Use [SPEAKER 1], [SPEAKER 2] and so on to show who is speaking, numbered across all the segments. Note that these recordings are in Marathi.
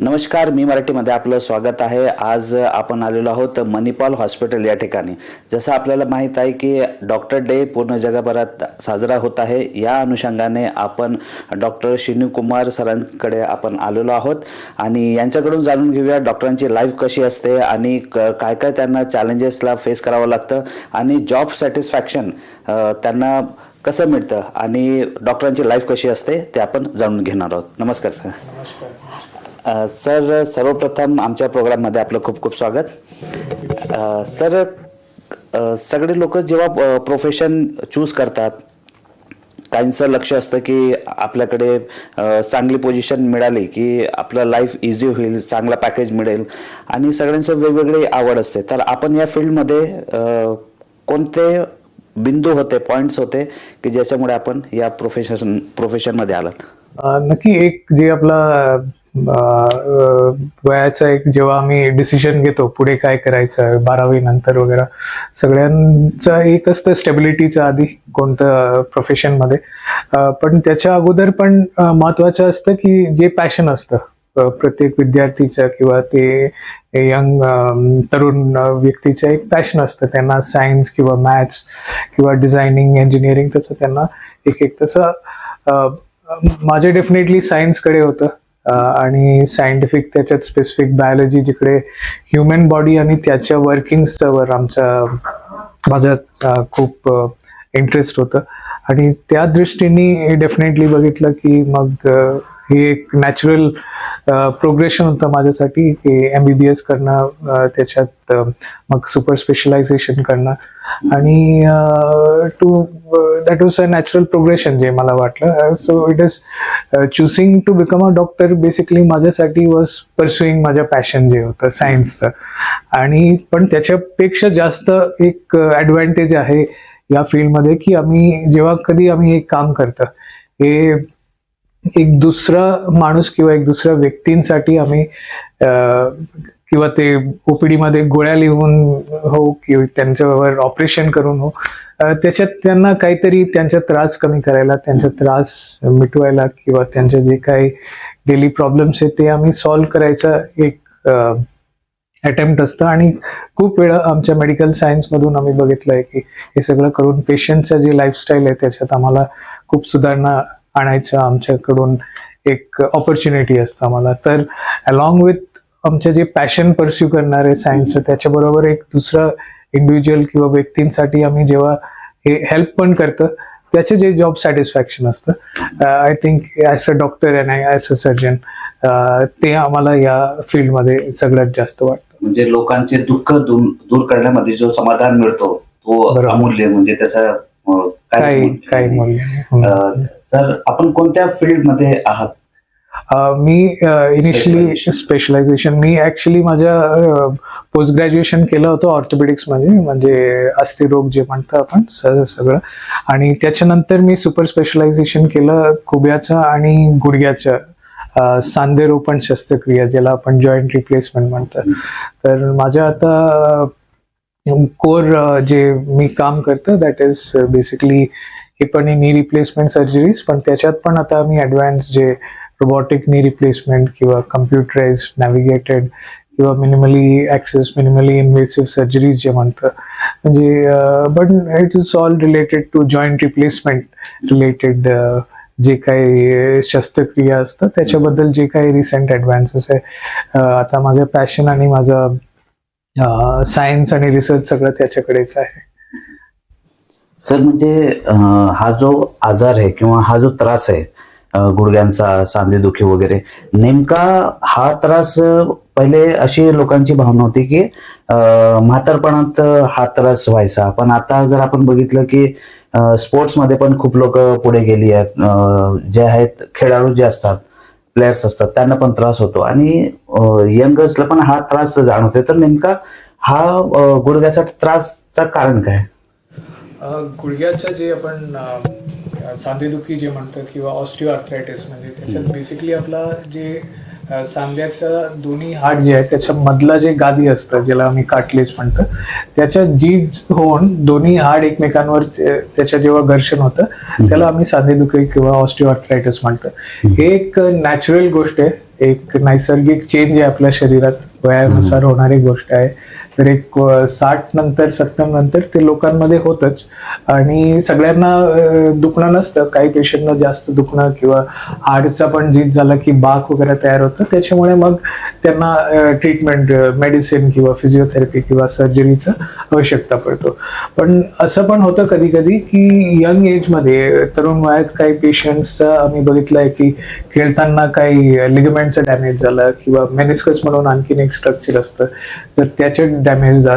[SPEAKER 1] नमस्कार मी मराठीमध्ये आपलं स्वागत आहे. आज आपण आलेलो आहोत मणिपाल हॉस्पिटल या ठिकाणी. जसं आपल्याला माहीत आहे की डॉक्टर डे पूर्ण जगभरात साजरा होत आहे. या अनुषंगाने आपण डॉक्टर शिनू कुमार सरांकडे आपण आलेलो आहोत. आणि यांच्याकडून जाणून घेऊया डॉक्टरांची लाईफ कशी असते आणि क- काय काय त्यांना चॅलेंजेसला फेस करावं लागतं आणि जॉब सॅटिस्फॅक्शन त्यांना कसं मिळतं आणि डॉक्टरांची लाईफ कशी असते ते आपण जाणून घेणार आहोत. नमस्कार सर.
[SPEAKER 2] नमस्कार.
[SPEAKER 1] सर सर्वप्रथम आमच्या प्रोग्राममध्ये आपलं खूप खूप स्वागत. सर सगळे लोक जेव्हा प्रोफेशन चूज करतात काहींचं लक्ष असतं की आपल्याकडे चांगली पोझिशन मिळाली की आपलं लाईफ इझी होईल चांगला पॅकेज मिळेल आणि सगळ्यांचं वेगवेगळी आवड असते. तर आपण या फील्डमध्ये कोणते बिंदू होते पॉईंट्स होते की ज्याच्यामुळे आपण या प्रोफेशन प्रोफेशनमध्ये आलात?
[SPEAKER 2] नक्की एक जे आपला वयाचा एक जेव्हा आम्ही डिसिजन घेतो पुढे काय करायचं आहे बारावी नंतर वगैरे सगळ्यांचं एक असतं स्टेबिलिटीचं आधी कोणतं प्रोफेशनमध्ये पण त्याच्या अगोदर पण महत्वाचं असतं की जे पॅशन असतं प्रत्येक विद्यार्थीचं किंवा ते यंग तरुण व्यक्तीचं एक पॅशन असतं. त्यांना सायन्स किंवा मॅथ्स किंवा डिझायनिंग इंजिनिअरिंग तसं त्यांना एक एक तसं माझे डेफिनेटली सायन्सकडे होतं. आणि सायंटिफिक त्याच्यात स्पेसिफिक बायोलॉजी जिकडे ह्युमन बॉडी आणि त्याच्या वर्किंग्सवर आमचा माझं खूप इंटरेस्ट होतं. आणि त्या दृष्टीने डेफिनेटली बघितलं की मग हे एक नॅचरल प्रोग्रेशन होतं माझ्यासाठी की एम बी बी एस करणं त्याच्यात मग सुपर स्पेशलायझेशन करणं. आणि to that was a natural progression जे मला वाटलं. So it is choosing to become a doctor basically माझ्यासाठी वॉज परस्युईंग माझ्या पॅशन जे होतं सायन्सचं आणि पण त्याच्यापेक्षा जास्त एक ॲडव्हान्टेज आहे या फील्डमध्ये की आम्ही जेव्हा कधी आम्ही एक काम करतं हे एक दुसरा माणूस किंवा एक दुसऱ्या व्यक्तींसाठी आम्ही किंवा ते ओपीडीमध्ये गोळ्या लिहून हो किंवा त्यांच्यावर ऑपरेशन करून हो त्याच्यात त्यांना काहीतरी त्यांचा त्रास कमी करायला त्यांचा त्रास मिटवायला किंवा त्यांचे जे काही डेली प्रॉब्लेम्स आहेत ते आम्ही सॉल्व्ह करायचा एक अटेम्प्ट असतं. आणि खूप वेळा आमच्या मेडिकल सायन्समधून आम्ही बघितलं आहे की हे सगळं करून पेशंटचं जे लाईफस्टाईल आहे त्याच्यात आम्हाला खूप सुधारणा आणायचं आमच्याकडून एक ऑपॉर्च्युनिटी असतं आम्हाला तर अलॉंग विथ आमचे जे पॅशन परस्यू करणारे सायन्सचं त्याच्याबरोबर एक दुसरं इंडिव्हिज्युअल किंवा व्यक्तींसाठी आम्ही जेव्हा हे हेल्प पण करतं त्याचे जे जॉब सॅटिस्फॅक्शन असतं I think as a doctor and as a surgeon ते आम्हाला या फील्डमध्ये सगळ्यात जास्त वाटतं
[SPEAKER 1] म्हणजे लोकांचे दुःख दूर करण्यामध्ये जो समाधान मिळतो तो. अमूल्य म्हणजे त्याचा
[SPEAKER 2] काही काही. मूल्य.
[SPEAKER 1] अं, सर आपण कोणत्या फील्डमध्ये आहात?
[SPEAKER 2] मी इनिशियली. स्पेशलायझेशन मी ऍक्च्युली माझं पोस्ट ग्रॅज्युएशन केलं होतं ऑर्थोपेडिक्समध्ये म्हणजे अस्थिरोग जे म्हणतो आपण सगळं. आणि त्याच्यानंतर मी सुपर स्पेशलायझेशन केलं खुब्याचं आणि गुडघ्याचं सांधेरोपण शस्त्रक्रिया ज्याला आपण जॉईंट रिप्लेसमेंट म्हणतात तर माझ्या आता कोर जे मी काम करतो दॅट इज बेसिकली हे पण नी रिप्लेसमेंट सर्जरीज पण त्याच्यात पण आता मी ॲडव्हान्स जे रोबोटिक नी रिप्लेसमेंट किंवा कम्प्युटराइज नॅव्हिगेटेड किंवा minimally access minimally invasive surgeries जे म्हणतं. म्हणजे but it is all related to joint replacement related जे काही शस्त्रक्रिया असतं त्याच्याबद्दल जे काही रिसेंट ॲडव्हान्सेस आहे. आता माझं पॅशन आणि माझं सायन्स आणि रिसर्च सगळं त्याच्याकडेच आहे.
[SPEAKER 1] सर म्हणजे हा जो आजार आहे किंवा हा जो त्रास आहे गुडघ्यांचा सांधेदुखी वगैरे नेमका हा त्रास पहिले अशी लोकांची भावना होती की म्हातारपणात हा त्रास व्हायचा. पण आता जर आपण बघितलं की स्पोर्ट्समध्ये पण खूप लोक पुढे गेली आहेत. जे आहेत खेळाडू जे असतात प्लेयर्स असतात त्यांना पण त्रास होतो. आणि यंगर्सला पण हा त्रास जाणवतोय. तर नेमका हा गुडघ्यासाठी गुडघ्याचा त्रासचा कारण काय?
[SPEAKER 2] गुडघ्याचं जे आपण सांधेदुखी जे म्हणतो किंवा ऑस्टिओ आर्थरायटिस म्हणजे त्याच्यात बेसिकली आपला जे सांध्याच्या दोन्ही हाड जे आहेत त्याच्या मधलं जे गादी असतं ज्याला आम्ही काटलेज म्हणतो त्याच्या जीज होऊन दोन्ही हाड एकमेकांवर त्याच्या जेव्हा घर्षण होतं त्याला आम्ही सांधेदुखी किंवा ऑस्टिओ आर्थरायटिस म्हणतो हे एक नॅचरल गोष्ट आहे एक नैसर्गिक चेंज आहे आपल्या शरीरात वयानुसार होणारी गोष्ट आहे. तर एक साठ नंतर सत्तर नंतर ते लोकांमध्ये होतच. आणि सगळ्यांना दुखणं नसतं. काही पेशंटना जास्त दुखणं किंवा हाडचा पण जीत झाला की बाक वगैरे तयार होतं. त्याच्यामुळे मग त्यांना ट्रीटमेंट मेडिसिन किंवा फिजिओथेरपी किंवा सर्जरीचं आवश्यकता पडतो. पण असं पण होतं कधी कधी की यंग एजमध्ये तरुण वयात काही पेशंट्सचं आम्ही बघितलं आहे की खेळताना काही लिगमेंटचं डॅमेज झालं किंवा मेनिस्कस म्हणून आणखीन एक स्ट्रक्चर असतं. तर त्याचं डॅमेज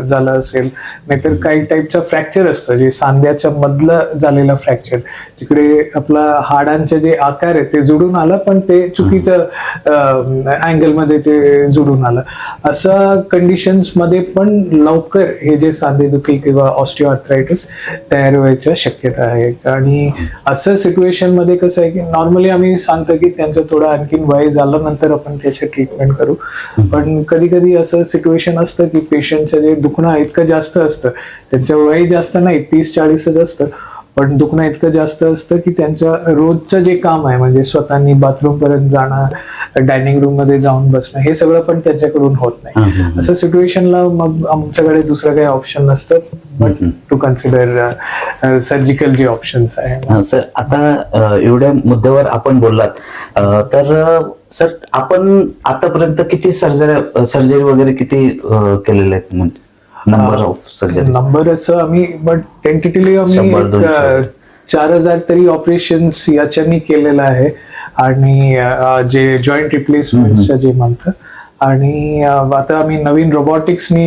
[SPEAKER 2] झालं असेल नाहीतर काही टाईपचं फ्रॅक्चर असतं जे सांध्याच्या मधलं झालेलं फ्रॅक्चर तिकडे आपला हाडांचे जे आकार आहे ते जुडून आलं पण ते चुकीचं अँगलमध्ये ते जुडून आलं. असं कंडिशन्समध्ये पण लवकर हे जे सांधेदुखी किंवा ऑस्टिओआर्थरायटिस तयार व्हायच्या शक्यता आहे. आणि असं सिच्युएशनमध्ये कसं आहे की नॉर्मली आम्ही सांगतो की त्यांचं थोडं आणखीन वय झालं नंतर आपण त्याचे ट्रीटमेंट करू. पण कधी कधी असं सिच्युएशन असतं की पेशंटचं जे दुखणं इतकं जास्त असतं त्यांचं वय जास्त नाही तीस चाळीसच असतं पण दुखणं इतकं जास्त असतं की त्यांचं रोजचं जे काम आहे म्हणजे स्वतःनी बाथरूम पर्यंत जाणं डायनिंग रूममध्ये जाऊन बसणं हे सगळं पण त्यांच्याकडून होत नाही. असं सिच्युएशनला मग आमच्याकडे दुसरं काही ऑप्शन नसतं बट टू कन्सिडर सर्जिकल जे ऑप्शन्स आहे.
[SPEAKER 1] सर आता एवढ्या मुद्द्यावर आपण बोललात. तर सर आपण आतापर्यंत किती सर्जरी सर्जरी वगैरे किती अ, केलेल्या आहेत म्हणजे नंबर ऑफ सर्जरी
[SPEAKER 2] नंबर असं आम्ही बट टेंटेटिव्हली आम्ही चार हजार तरी ऑपरेशन्स याच्यानी केलेलं आहे. आणि जे जॉईंट रिप्लेसमेंटचं जे म्हणतं आणि आता आम्ही नवीन रोबोटिक्सनी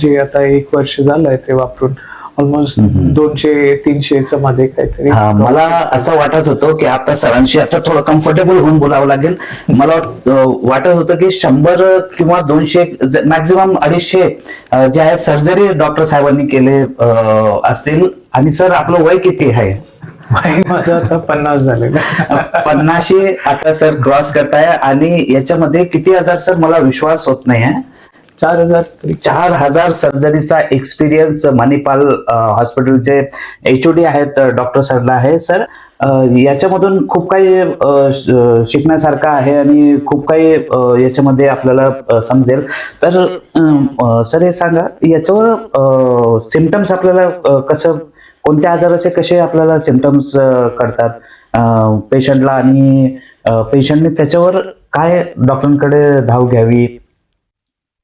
[SPEAKER 2] जे आता एक वर्ष झालंय ते वापरून ऑलमोस्ट दोनशे तीनशेच्या मध्ये काहीतरी
[SPEAKER 1] हा मला असं वाटत होतं की आता सरांशी आता थोडं कम्फर्टेबल होऊन बोलावं लागेल. मला वाटत होतं की शंभर किंवा दोनशे मॅक्झिमम अडीचशे जे आहे सर्जरी डॉक्टर साहेबांनी केले असतील. आणि सर आपलं वय किती आहे?
[SPEAKER 2] माझं आता पन्नास.
[SPEAKER 1] पन्नाशी आता सर क्रॉस करताय आणि याच्यामध्ये किती हजार सर मला विश्वास होत नाही आहे
[SPEAKER 2] चार हजार
[SPEAKER 1] चार हजार सर्जरीचा एक्सपिरियन्स मणिपाल हॉस्पिटलचे एच डी आहेत डॉक्टर सरला आहे सर. याच्यामधून खूप काही शिकण्यासारखं आहे आणि खूप काही याच्यामध्ये आपल्याला समजेल. तर सर हे सांगा याच्यावर सिमटम्स आपल्याला कसं कोणत्या आजाराचे कसे आपल्याला सिमटम्स कळतात पेशंटला आणि पेशंटने त्याच्यावर काय डॉक्टरांकडे धाव घ्यावी?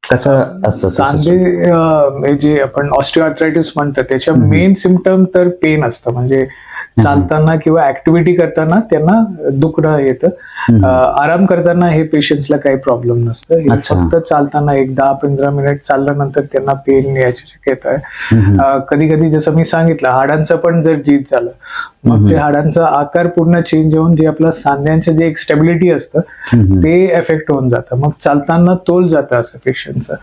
[SPEAKER 1] कसं?
[SPEAKER 2] सांधे जे आपण ऑस्टिओआर्थरायटिस म्हणतो त्याच्या मेन सिमटम तर पेन असतं. म्हणजे चालताना किंवा ऍक्टिव्हिटी करताना त्यांना दुखणं येतं. आराम करताना हे पेशंट्सला काही प्रॉब्लेम नसतं. हे. फक्त चालताना एक दहा पंधरा मिनिट चालल्यानंतर त्यांना पेन याची शक्यता आहे. कधी कधी जसं मी सांगितलं हाडांचं पण जर जीत झालं मग ते हाडांचा आकार पूर्ण चेंज होऊन जे आपलं सांध्यांचं जे एक स्टेबिलिटी असतं. ते एफेक्ट होऊन जातं. मग चालताना तोल जातं असं पेशंटचं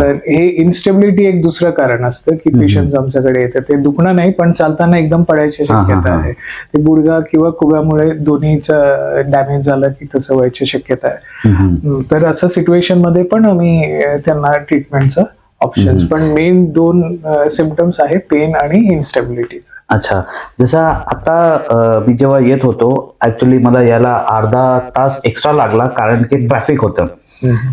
[SPEAKER 2] तर हे इन्स्टेबिलिटी एक दुसरं कारण असतं की पेशंट आमच्याकडे येतं ते दुखणं नाही पण चालताना एकदम पडायची
[SPEAKER 1] हा,
[SPEAKER 2] शक्यता. आहे. ते गुडघा किंवा कुब्यामुळे दोन्हीचं डॅमेज झालं की तसं व्हायची शक्यता आहे. तर असं सिच्युएशनमध्ये पण आम्ही त्यांना ट्रीटमेंटचं ऑप्शन्स पण मेन दोन सिमटम्स आहे पेन आणि इन्स्टेबिलिटीचं
[SPEAKER 1] अच्छा. जसं आता मी जेव्हा येत होतो ऍक्च्युली मला याला अर्धा तास एक्स्ट्रा लागला कारण की ट्रॅफिक होतं.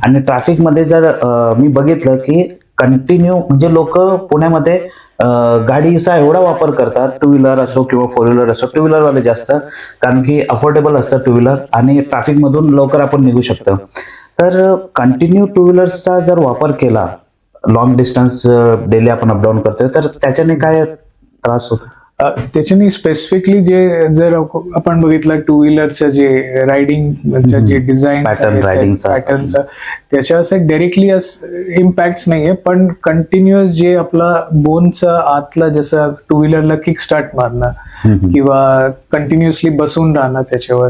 [SPEAKER 1] आणि ट्रॅफिकमध्ये जर मी बघितलं की कंटिन्यू म्हणजे लोक पुण्यामध्ये गाडीचा एवढा वापर करतात टू व्हीलर असो किंवा फोर व्हीलर असो टू व्हीलर वाले जास्त कारण की अफोर्डेबल असतं टू व्हीलर आणि ट्रॅफिक मधून लवकर आपण निघू शकतो. तर कंटिन्यू टू व्हीलर्सचा जर वापर केला लॉंग डिस्टन्स डेली आपण अपडाऊन करतोय तर त्याच्याने काय त्रास होतो?
[SPEAKER 2] त्याच्याने स्पेसिफिकली जे जर आपण बघितलं टू व्हीलरचं जे रायडिंग जे डिझाईन. पॅटर्नचं त्याच्या असं डायरेक्टली इम्पॅक्ट नाहीये पण कंटिन्युअस जे आपला बोनचं आतलं जसं टू व्हीलरला किक स्टार्ट मारणं किंवा कंटिन्युअसली बसून राहणं त्याच्यावर.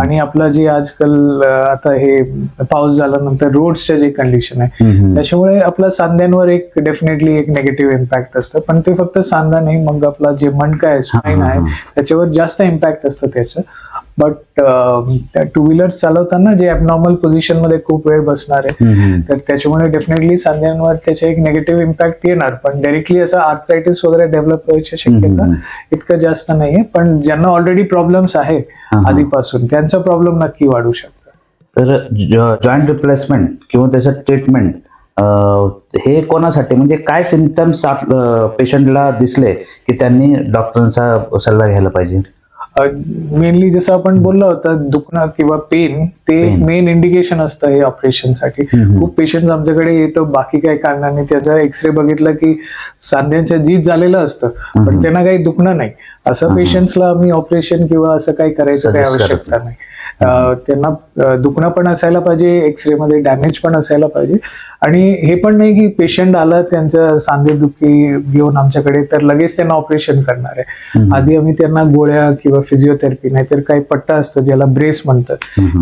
[SPEAKER 2] आणि आपलं जे आजकाल आता हे पाऊस झाल्यानंतर रोडचं जे कंडिशन आहे त्याच्यामुळे आपल्या सांध्यांवर एक डेफिनेटली एक निगेटिव्ह इम्पॅक्ट असतं. पण ते फक्त सांधा नाही मग आपला जे मणका आहे स्पाईन आहे त्याच्यावर जास्त इम्पॅक्ट असतं त्याचं. बट टू व्हीलर चालवताना जे ॲबनॉर्मल पोझिशनमध्ये खूप वेळ बसणार आहे तर त्याच्यामुळे डेफिनेटली सांध्यांवर त्याचे एक निगेटिव्ह इम्पॅक्ट येणार. पण डायरेक्टली असं आर्थरायटिस वगैरे डेव्हलप व्हायची शक्यता इतकं जास्त नाहीये. पण ज्यांना ऑलरेडी प्रॉब्लेम्स आहे. आधीपासून त्यांचा प्रॉब्लेम नक्की वाढू शकतो.
[SPEAKER 1] तर जॉईंट रिप्लेसमेंट किंवा त्याचं ट्रीटमेंट हे कोणासाठी म्हणजे काय सिमटम्स पेशंटला दिसले की त्यांनी डॉक्टरांचा सल्ला घ्यायला पाहिजे
[SPEAKER 2] मेनली जसं आपण बोललो होतं दुखणं किंवा पेन ते. मेन इंडिकेशन असतं हे ऑपरेशनसाठी. खूप पेशंट आमच्याकडे येतो बाकी काही कारणाने त्याचा एक्सरे बघितला की सांध्यांच्या जीत झालेलं असतं. पण त्यांना काही दुखणं नाही असं. पेशंट्सला आम्ही ऑपरेशन किंवा असं काही करायचं काही आवश्यकता नाही त्यांना दुखणं पण असायला पाहिजे एक्सरे मध्ये डॅमेज पण असायला पाहिजे आणि हे पण नाही की पेशंट आला त्यांचं सांधेदुखी घेऊन आमच्याकडे तर लगेच त्यांना ऑपरेशन करणार आहे. आधी आम्ही त्यांना गोळ्या किंवा फिजिओथेरपी नाहीतर काही पट्टा असतं ज्याला ब्रेस म्हणतात.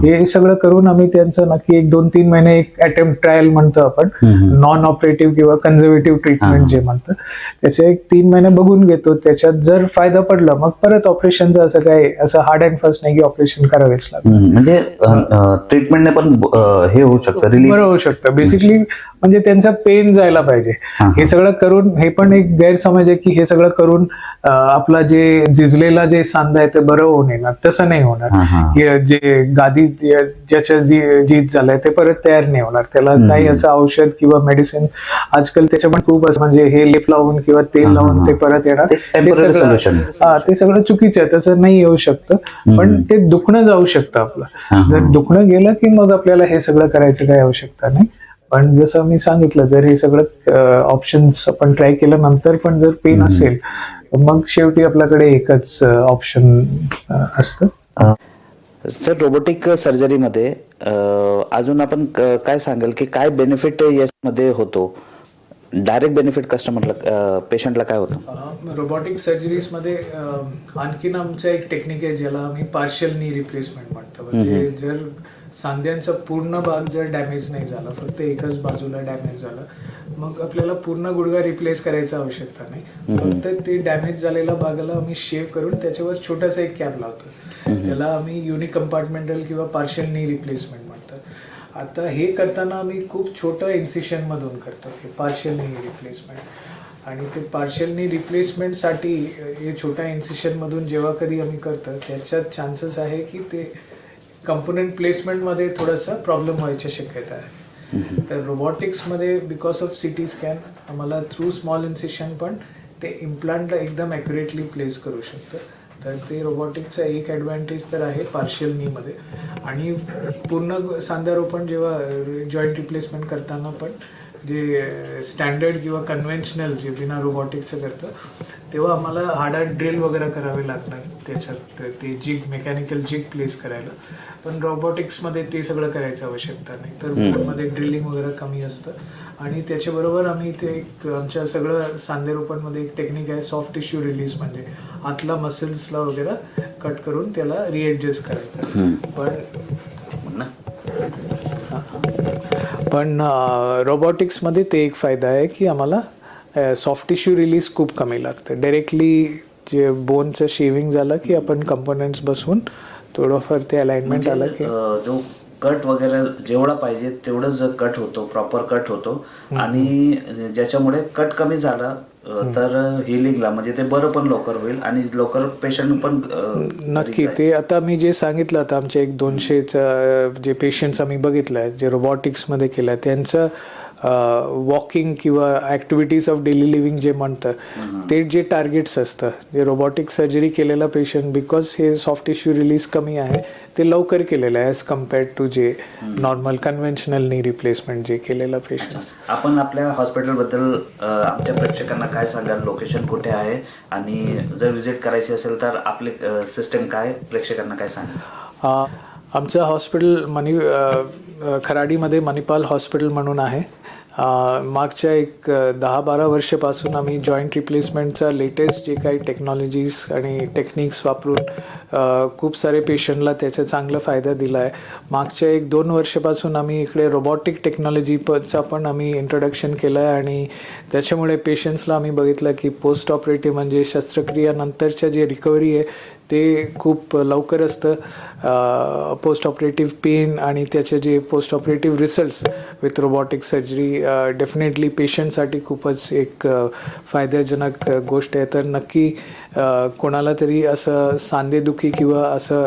[SPEAKER 2] हे सगळं करून आम्ही त्यांचं नक्की एक दोन तीन महिने एक अटेम्प्ट ट्रायल म्हणतो आपण. नॉन ऑपरेटिव्ह किंवा कन्झर्वेटिव्ह ट्रीटमेंट. जे म्हणतं त्याचे एक तीन महिने बघून घेतो त्याच्यात जर फायदा पडला मग परत ऑपरेशनचं असं काय असं हार्ड अँड फास्ट नाही की ऑपरेशन करावेच लागतं.
[SPEAKER 1] म्हणजे ट्रीटमेंटने पण हे होऊ शकतं
[SPEAKER 2] बरं होऊ शकतं बेसिकली म्हणजे त्यांचा पेन जायला पाहिजे.
[SPEAKER 1] हा,
[SPEAKER 2] सगळं करून हे पण एक गैरसमज आहे की हे सगळं करून आपला जे झिजलेला जे सांधा आहे ते बरं होऊन येणार. तसं नाही होणार. जे गादी ज्याच्या जी जीत झालंय ते परत तयार नाही होणार. त्याला. काही असं औषध किंवा मेडिसिन आजकाल त्याचे पण खूप असं म्हणजे हे लेप लावून किंवा तेल लावून. ते परत येणार.
[SPEAKER 1] ते
[SPEAKER 2] सगळं-
[SPEAKER 1] solution.
[SPEAKER 2] हा ते सगळं चुकीचं आहे. तसं नाही येऊ शकतं. पण. ते दुखणं जाऊ शकतं आपलं. जर दुखणं गेलं की मग आपल्याला हे सगळं करायचं काही आवश्यकता नाही. पण जसं मी सांगितलं जर हे सगळं ऑप्शन्स आपण ट्राय केल्यानंतर पण जर पेन. असेल मग शेवटी आपल्याकडे एकच ऑप्शन असतं.
[SPEAKER 1] सर रोबोटिक सर्जरीमध्ये अजून आपण काय सांगाल की काय बेनिफिट यामध्ये होतो? डायरेक्ट बेनिफिट कस्टमरला पेशंटला काय होतं?
[SPEAKER 2] रोबोटिक सर्जरीजमध्ये आणखीन आमचं एक टेक्निक आहे ज्याला आम्ही पार्शियल नी रिप्लेसमेंट म्हणतो. म्हणजे जर सांध्यांचा पूर्ण भाग जर डॅमेज नाही झाला फक्त एकच बाजूला डॅमेज झाला मग आपल्याला पूर्ण गुडघा रिप्लेस करायचा आवश्यकता नाही. फक्त ते डॅमेज झालेल्या भागाला आम्ही शेव करून त्याच्यावर छोटासा एक कॅप लावतो. त्याला आम्ही युनिक कंपार्टमेंटल किंवा पार्शियल नी रिप्लेसमेंट म्हणतो. आता हे करताना आम्ही खूप छोटं इन्सिशन मधून करतो पार्शियल नी रिप्लेसमेंट आणि ते पार्शियल नी रिप्लेसमेंटसाठी हे छोट्या इन्सिशन मधून जेव्हा कधी आम्ही करतो त्याच्यात चान्सेस आहे की ते कंपोनंट प्लेसमेंटमध्ये थोडासा प्रॉब्लेम व्हायची शक्यता आहे. तर रोबॉटिक्समध्ये because of C T scan आम्हाला थ्रू स्मॉल इन्सिशन पण ते इम्प्लांटला एकदम ॲक्युरेटली प्लेस करू शकतं. तर ते रोबॉटिकचा एक ॲडव्हान्टेज तर आहे पार्शियल नीमध्ये आणि पूर्ण सांध्यारोपण जेव्हा जॉईंट रिप्लेसमेंट करताना पण जे स्टँडर्ड किंवा कन्व्हेन्शनल जे बिना रोबॉटिकचं करतं तेव्हा आम्हाला हाडा ड्रिल वगैरे करावे लागणार. त्याच्यात तर ते जिग मेकॅनिकल जिग प्लेस करायला. पण रोबॉटिक्समध्ये ते सगळं करायचं आवश्यकता नाही. तर मध्ये ड्रिलिंग वगैरे कमी असतं. आणि त्याच्याबरोबर आम्ही ते एक आमच्या सगळं सांधेरोपणमध्ये एक टेक्निक आहे सॉफ्ट टिश्यू रिलीज म्हणजे आतला मसल्सला वगैरे कट करून त्याला रिएडजस्ट करायचं. पण पण रोबॉटिक्समध्ये ते एक फायदा आहे की आम्हाला सॉफ्ट टिश्यू रिलीज खूप कमी लागतं. डायरेक्टली जे बोनचं शेविंग झालं की आपण कंपोनंट्स बसवून थोडंफार ते अलाइनमेंट आलं की
[SPEAKER 1] जो कट वगैरे जेवढा पाहिजे तेवढंच कट होतो प्रॉपर कट होतो. आणि ज्याच्यामुळे कट कमी झाला तर हिलिंगला म्हणजे ते बरं पण लवकर होईल आणि लवकर पेशंट पण
[SPEAKER 2] नक्की. ते आता मी जे सांगितलं आता आमच्या एक दोनशेचं जे पेशंट्स आम्ही बघितलं आहे जे रोबॉटिक्समध्ये केलं त्यांचं वॉकिंग किंवा ॲक्टिव्हिटीज ऑफ डेली लिव्हिंग जे म्हणतं ते जे टार्गेट्स असतं जे रोबॉटिक सर्जरी केलेलं पेशंट बिकॉज हे सॉफ्ट टिश्यू रिलीज कमी आहे ते लवकर केलेलं आहे ॲज कम्पेअर्ड टू जे नॉर्मल कन्व्हेन्शनल नी रिप्लेसमेंट जे केलेलं पेशंट
[SPEAKER 1] आपण आपल्या हॉस्पिटलबद्दल आमच्या प्रेक्षकांना काय सांगाल? लोकेशन कुठे आहे? आणि जर विजिट करायची असेल तर आपले सिस्टम काय? प्रेक्षकांना काय सांगाल?
[SPEAKER 2] आमचं हॉस्पिटल मनी खराडीमध्ये मणिपाल हॉस्पिटल म्हणून आहे. मागच्या एक दहा बारा वर्षापासून आम्ही जॉईंट रिप्लेसमेंटचा लेटेस्ट जे काही टेक्नॉलॉजीज आणि टेक्निक्स वापरून खूप सारे पेशंटला त्याचा चांगला फायदा दिला आहे मागच्या एक दोन वर्षापासून आम्ही इकडे रोबॉटिक टेक्नॉलॉजीचा पण आम्ही इंट्रोडक्शन केलं आहे आणि त्याच्यामुळे पेशंट्सला आम्ही बघितलं की पोस्ट ऑपरेटिव्ह म्हणजे शस्त्रक्रियानंतरच्या जे रिकव्हरी आहे ते खूप लवकर असतं. पोस्ट ऑपरेटिव्ह पेन आणि त्याचे जे post operative results with robotic surgery definitely पेशंटसाठी खूपच एक फायद्याजनक गोष्ट आहे. तर नक्की कोणाला तरी असं सांधेदुखी किंवा असं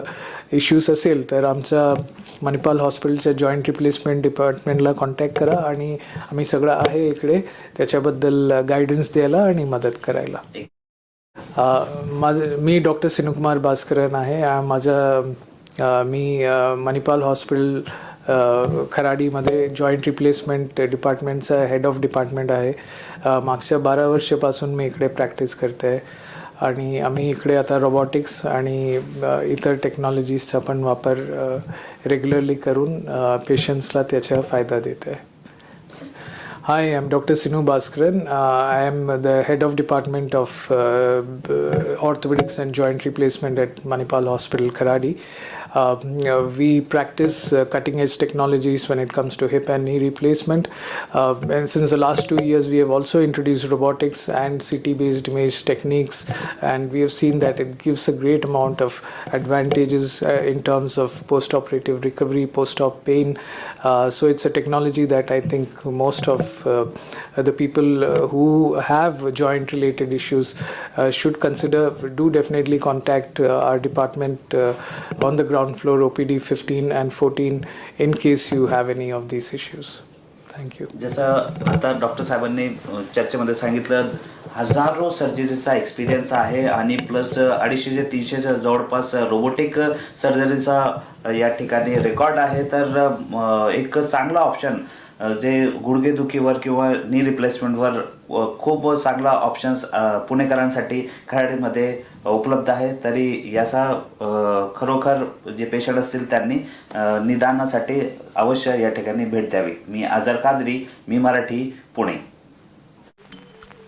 [SPEAKER 2] इश्यूज असेल तर आमच्या मणिपाल हॉस्पिटलच्या जॉईंट रिप्लेसमेंट डिपार्टमेंटला कॉन्टॅक्ट करा आणि आम्ही सगळं आहे इकडे. त्याच्याबद्दल गायडन्स द्यायला आणि मदत करायला. माझं मी डॉक्टर सिनुकुमार भास्करन आहे. माझं माझ्या मी मणिपाल हॉस्पिटल खराडीमध्ये जॉईंट रिप्लेसमेंट डिपार्टमेंटचा हेड ऑफ डिपार्टमेंट आहे. मागच्या बारा वर्षापासून मी इकडे प्रॅक्टिस करते. आहे आणि आम्ही इकडे आता रोबॉटिक्स आणि इतर टेक्नॉलॉजीजचा पण वापर रेग्युलरली करून पेशंट्सला त्याचा फायदा देत. आहे Hi, I'm Dr. Sinu Bhaskaran. Uh, I am the head of department of uh, orthopedics and joint replacement at Manipal Hospital, Karadi. Um, uh, we practice uh, cutting edge technologies when it comes to hip and knee replacement. Uh, and since the last two years, we have also introduced robotics and CT based image techniques, and we have seen that it gives a great amount of advantages uh, in terms of post operative recovery, post op pain. Uh, so it's a technology that I think most of uh, the people uh, who have joint related issues uh, should consider. Do definitely contact uh, our department uh, on the ground floor, OPD 15 and 14, in case you have any of these issues. Thank you.
[SPEAKER 1] जसं आता डॉक्टर साहेबांनी अ, चर्चेमध्ये सांगितलं हजारो सर्जरीचा एक्सपिरियन्स आहे आणि प्लस अडीचशे ते तीनशेच्या जवळपास रोबोटिक सर्जरीचा या ठिकाणी रेकॉर्ड आहे. तर एक चांगला ऑप्शन जे गुडघेदुखीवर किंवा नी रिप्लेसमेंटवर खूप चांगला ऑप्शन्स पुणेकरांसाठी खराडीमध्ये उपलब्ध आहे. तरी याचा खरोखर जे पेशंट असतील त्यांनी निदानासाठी अवश्य या ठिकाणी भेट द्यावी. मी आझर कादरी मी मराठी पुणे.